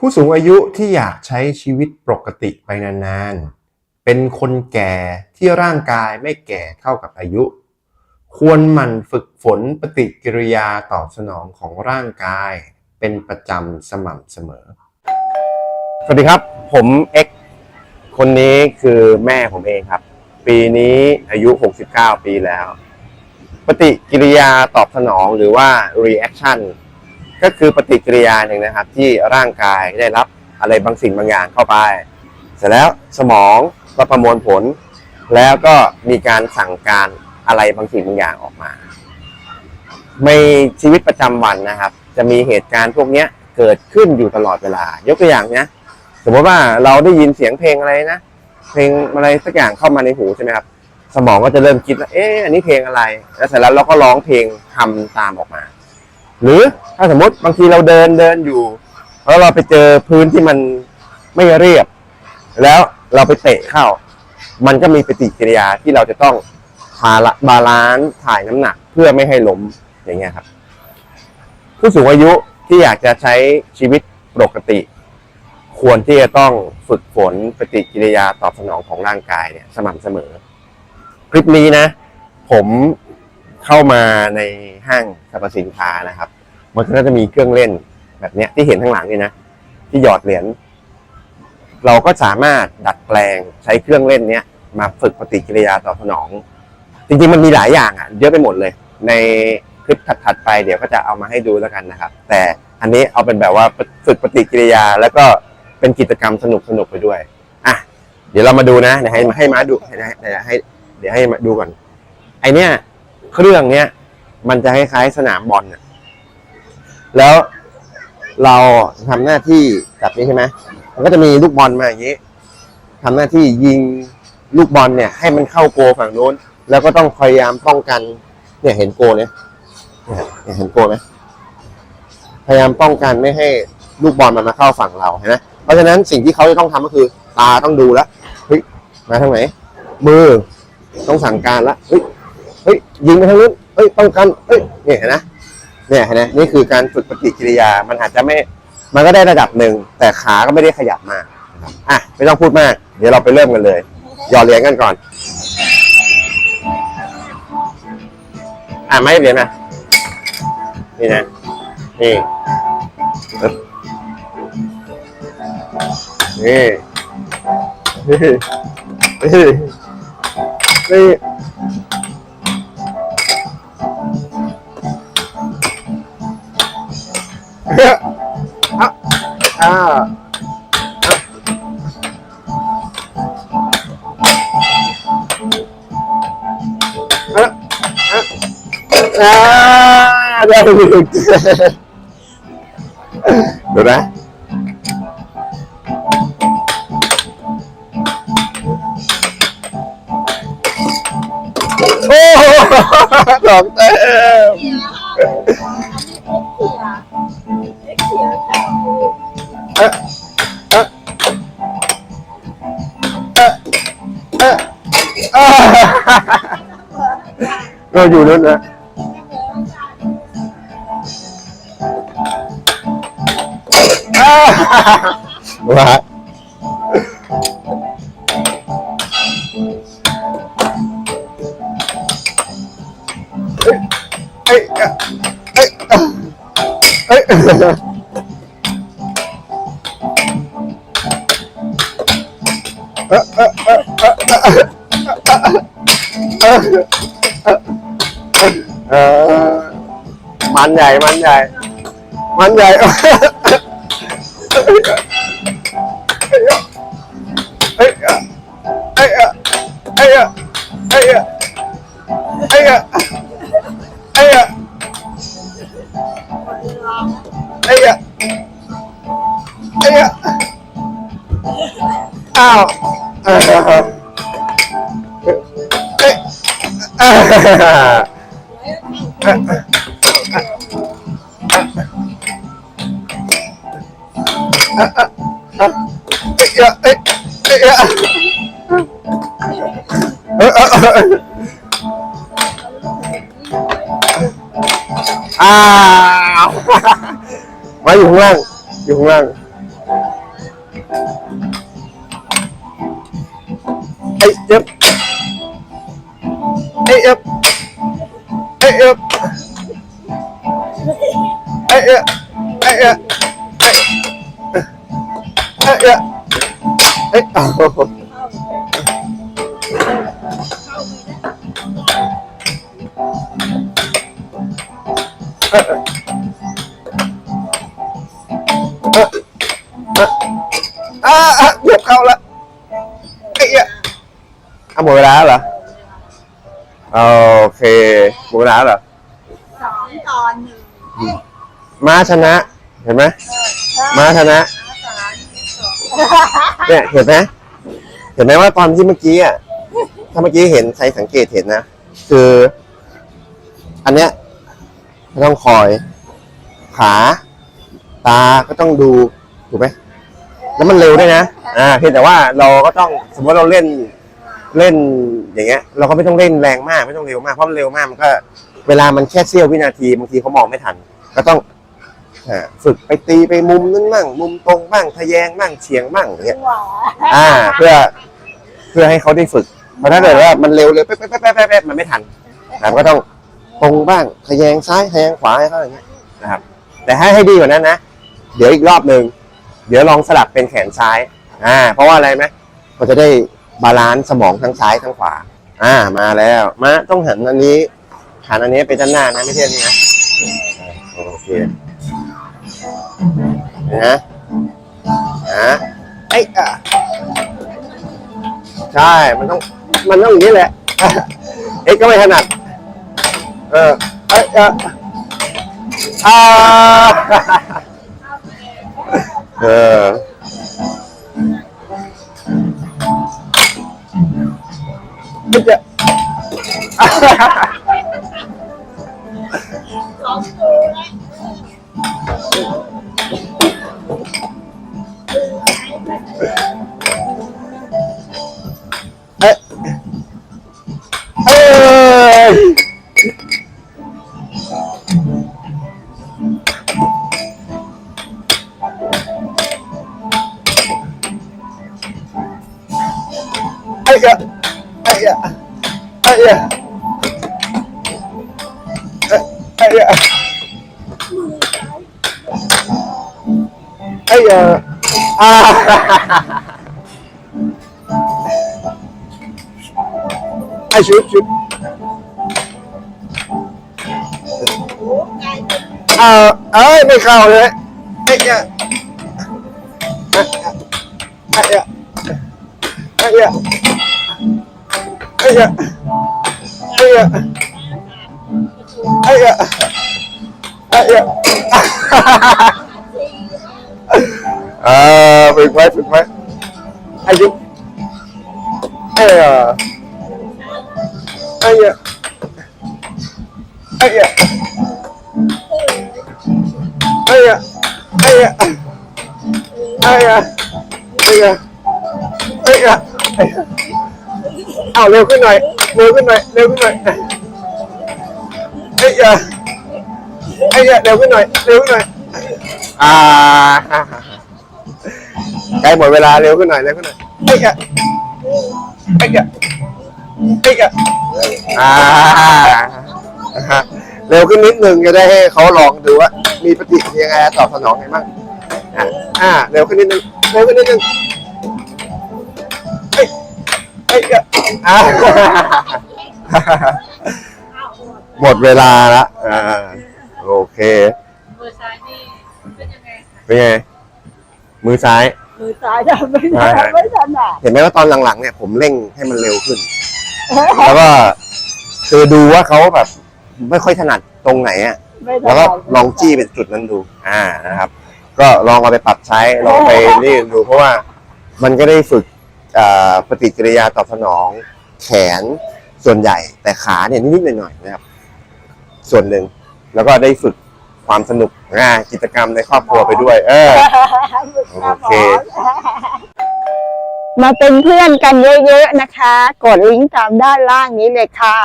ผู้สูงอายุที่อยากใช้ชีวิตปกติไปนานๆ เป็นคนแก่ที่ร่างกายไม่แก่เท่ากับอายุ ควรหมั่นฝึกฝนปฏิกิริยาตอบสนองของร่างกายเป็นประจำสม่ำเสมอ สวัสดีครับ ผมเอ็กคนนี้คือแม่ผมเองครับ ปีนี้อายุ 69 ปีแล้ว ปฏิกิริยาตอบสนองหรือว่า reaction ก็คือปฏิกิริยาหนึ่งนะครับ ที่ร่างกายได้รับอะไรบางสิ่งบางอย่างเข้าไป เสร็จแล้วสมองก็ประมวลผล แล้วก็มีการสั่งการอะไรบางสิ่งบางอย่างออกมาในชีวิตประจำวันนะครับ จะมีเหตุการณ์พวกเนี้ยเกิดขึ้นอยู่ตลอดเวลา ยกตัวอย่างนะสมมติว่าเราได้ยินเสียงเพลงอะไรนะเพลงอะไรสักอย่างเข้ามาในหูใช่ไหมครับสมองก็จะเริ่มคิดว่าเอ๊ะอันนี้เพลงอะไร แล้วเสร็จแล้วเราก็ร้องเพลงทำตามออกมา หรือถ้าสมมติบางทีเราเดินเดินอยู่ แล้วเราไปเจอพื้นที่มันไม่เรียบ แล้วเราไปเตะเข้า มันก็มีปฏิกิริยาที่เราจะต้องพาละบาลานซ์ถ่ายน้ำหนักเพื่อไม่ให้ล้มอย่างเงี้ยครับ ผู้สูงอายุที่อยากจะใช้ชีวิตปกติ ควรที่จะต้องฝึกฝนปฏิกิริยาตอบสนองของร่างกายเนี่ย สม่ำเสมอ คลิปนี้นะ ผม เข้ามาในห้างสรรพสินค้านะครับ มันก็จะมีเครื่องเล่นแบบเนี้ยที่เห็นข้างหลังนี่นะที่หยอดเหรียญเราก็สามารถดัดแปลงใช้เครื่องเล่นเนี้ยมาฝึกปฏิกิริยาตอบสนอง จริงๆมันมีหลายอย่างอะ เยอะไปหมดเลย ในคลิปถัดๆไปเดี๋ยวก็จะเอามาให้ดูแล้วกันนะครับ แต่อันนี้เอาเป็นแบบว่าฝึกปฏิกิริยาแล้วก็เป็นกิจกรรมสนุกๆไปด้วยอะเดี๋ยวเรามาดูนะเดี๋ยวให้ให้มาดูให้ให้เดี๋ยวให้มาดูก่อนไอเนี้ย เครื่องเนี้ยมันจะคล้ายๆสนามบอลน่ะแล้วเราทำหน้าที่แบบนี้ใช่ไหมมันก็จะมีลูกบอลมาอย่างนี้ทำหน้าที่ยิงลูกบอลเนี่ย ให้มันเข้าโกฝั่งโน้น แล้วก็ต้องพยายามป้องกัน เนี่ยเห็นโกเนี่ยเนี่ยเห็นโกไหมพยายามป้องกันไม่ให้ลูกบอลมันมาเข้าฝั่งเราเห็นไหมเพราะฉะนั้นสิ่งที่เขาจะต้องทำก็คือ ตาต้องดูแล้วเฮ้ยมาทางไหนมือต้องสั่งการละเฮ้ย ฮ้ยยิงไปทางนู้นเฮ้ยป้องกันเฮ้ยเนี่ยเห็นนะเนี่ยเห็นนะนี่คือการฝึกปฏิกิริยามันอาจจะไม่มันก็ได้ระดับหนึ่งแต่ขาก็ไม่ได้ขยับมากอะไม่ต้องพูดมาก เดี๋ยวเราไปเริ่มกันเลยหยอดเหรียญกันก่อน อะไม่เหรียญนะนี่นะนี่นี่นี่นี่ อ่าอ่าได้หลุดดูนะโอ้โหดอกเต็ม ก็อยู่นั่นนะว้าเอ้ยเอ้ยเอ้ยเอ้ย มันใหญ่ มันใหญ่ มันใหญ่ เ à mày dùng lan dùng lan Hey yep Hey yep Hey yep Hey yep Hey up. Hey up. Hey up. Ah, ah, ah, ah, ah, ah, ah, ah, ah, ออเฮ้ยอ่าเอ้ยเอ้ยเอ้ยเอ้ยเอ้ยอ้าวมาอยู่ข้างล่างอยู่ข้างล่างไอ้เจ็บไอ้เอ็บไอ้เอ็บไอ้เอ็บไอ้เอ็บไอ้ไอ้เอ็บไอ้อ้าวอ่าอะเหยียบเข้าละไอ้เอ็บอะหมดเวลาแล้วเหรอโอเคหมดเวลาแล้วเหรอสองตอนหนึ่งเอ๊ะม้าชนะ เห็นไหมม้าชนะสามสองเนี่ยเห็นไหมเห็นไหมว่าตอนที่เมื่อกี้อะถ้าเมื่อกี้เห็นใครสังเกตเห็นนะคือ อันเนี้ยไม่ต้องคอย ขา ตาก็ต้องดูถูกไหมแล้วมันเร็วด้วยนะ อ่า เพียงแต่ว่าเราก็ต้องสมมติเราเล่น เล่นอย่างเงี้ย เราก็ไม่ต้องเล่นแรงมากไม่ต้องเร็วมากเพราะมันเร็วมากมันก็ เวลามันแค่เสี้ยววินาทีบางทีเขามองไม่ทัน ก็ต้องอ่าฝึกไปตีไปมุมนั้นบ้างมุมตรงบ้างทะแยงบ้างเฉียงบ้างอย่างเงี้ยหวาอ่า เพื่อเพื่อให้เขาได้ฝึกเพราะถ้าเกิดว่ามันเร็วเลยแป๊บแป๊บแป๊บแป๊บแป๊บมันไม่ทันนะครับก็ต้องตรงบ้างทะแยงซ้ายทะแยงขวาให้เขาอย่างเงี้ยนะครับ แต่ให้ให้ดีกว่านั้นนะเดี๋ยวอีกรอบหนึ่งเดี๋ยวลองสลับเป็นแขนซ้าย อ่า เพราะว่าอะไรไหมมันจะได้ บาลานซ์สมองทั้งซ้ายทั้งขวา อ่ามาแล้วมาต้องหันอันนี้หันอันนี้ไปด้านหน้านะไม่ใช่นนี้นะอ่าโอเคนะนะไอ้อะใช่มันต้องมันต้องอย่างนี้แหละเอ็กก็ไม่ถนัดเออเอ้ยเอออ่าเออ สองตัวนะ เอ้ยเอ้ย ไอ้ยะไอ้ยะไอ้ยะ ja. Hey, uh. ah. Hij. Ah, ah, ik ben gauw, hè. Hey, ja. Hey, ja. Hey, ja. Hey, ấy ạ ấy ạ à mình quay mình quá anh dũng ấy à ấy ạ ấy ạ ấy ạ ấy ạ ấy ạ ấy ạ ấy ạ ấy ạ à leo cái này leo cái này leo cái này เร็วขึ้นหน่อยเร็วขึ้นหน่อยไอ้ยะไอ้ยเร็วขึ้นหน่อย เร็วขึ้นหน่อย อ่าใกล้หมดเวลาเร็วขึ้นหน่อยเร็วขึ้นหน่อยไอ้ยะไอ้ยะไอ้ยอ่าเร็วขึ้นนิดนึงจะได้ให้เขาลองดูว่า มีปฏิกิริยาไงตอบสนองไงบ้างอะอ่าเร็วขึ้นนิดนึงเร็วขึ้นนิดนึงเอ้ยเอ้ยอะอ่า หมดเวลาละอ่าโอเคมือซ้ายนี่เป็นยังไงคะเป็นไงมือซ้าย มือซ้ายทำไม่ใช่ได้ไม่ถนัดเห็นไหมว่าตอนหลังๆเนี่ยผมเร่งให้มันเร็วขึ้น แล้วก็คือดูว่าเขาแบบ ไม่ค่อยถนัดตรงไหนอะไม่ถนัดแล้วก็ลองจี้เป็นจุดนั้นดู อ่านะครับ ก็ลองเอาไปปรับใช้ลองไปนี่ดูเพราะว่ามันก็ได้ฝึกอ่าปฏิกิริยาตอบสนอง แขนส่วนใหญ่แต่ขาเนี่ยนิดๆหน่อยๆนะครับ ส่วนหนึ่ง แล้วก็ได้ฝึกความสนุกนะกิจกรรมในครอบครัวไปด้วย เออ โอเค มาเป็นเพื่อนกันเยอะๆนะคะ กดลิงก์ตามด้านล่างนี้เลยค่ะ